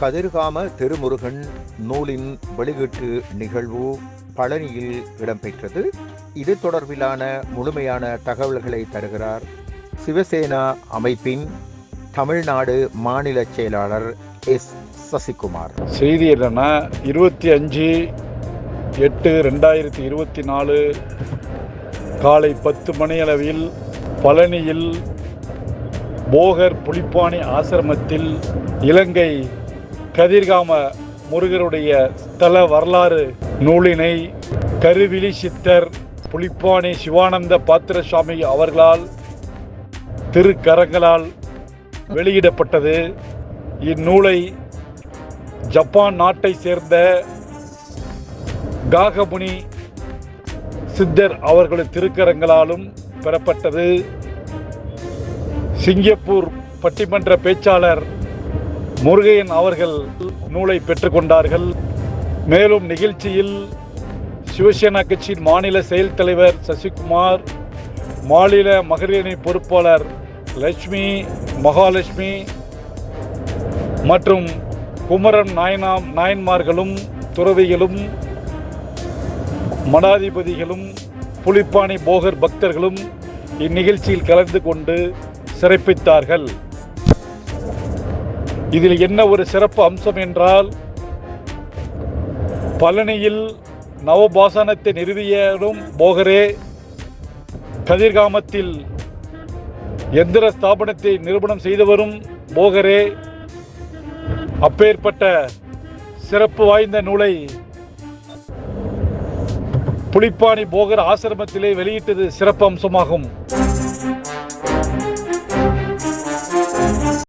கதிர்காம திருமுருகன் நூலின் வெளியீட்டு நிகழ்வு பழனியில் இடம்பெற்றது. இது தொடர்பிலான முழுமையான தகவல்களை தருகிறார் சிவசேனா அமைப்பின் தமிழ்நாடு மாநில செயலாளர் எஸ். சசிகுமார். செய்தி என்னன்னா இருபத்தி அஞ்சு எட்டு ரெண்டாயிரத்தி இருபத்தி நாலு காலை பத்து மணியளவில் பழனியில் போகர் புலிப்பாணி ஆசிரமத்தில் இலங்கை கதிர்காம முருகருடைய தல வரலாறு நூலினை கருவிழி சித்தர் புலிப்பாணி சிவானந்த பாத்திரசாமி அவர்களால் திருக்கரங்களால் வெளியிடப்பட்டது. இந்நூலை ஜப்பான் நாட்டை சேர்ந்த காகமுனி சித்தர் அவர்களது திருக்கரங்களாலும் பெறப்பட்டது. சிங்கப்பூர் பட்டிமன்ற பேச்சாளர் முருகையன் அவர்கள் நூலை பெற்றுக்கொண்டார்கள் மேலும் நிகழ்ச்சியில் சிவசேனா கட்சியின் மாநில செயல் தலைவர் சசிகுமார் மாநில மகளிரணி பொறுப்பாளர் லட்சுமி மகாலட்சுமி மற்றும் குமரன் நாயனா நாயன்மார்களும் துறவிகளும் மடாதிபதிகளும் புலிப்பாணி போகர் பக்தர்களும் இந்நிகழ்ச்சியில் கலந்து கொண்டு சிறப்பித்தார்கள். இதில் என்ன ஒரு சிறப்பு அம்சம் என்றால் பழனியில் நவபாசனத்தை நிறுவியரும் போகரே கதிர்காமத்தில் எந்திர ஸ்தாபனத்தை நிரூபணம் செய்தவரும் போகரே. அப்பேற்பட்ட சிறப்பு வாய்ந்த நூலை புலிப்பாணி போகர் ஆசிரமத்திலே வெளியிட்டது சிறப்பு அம்சமாகும்.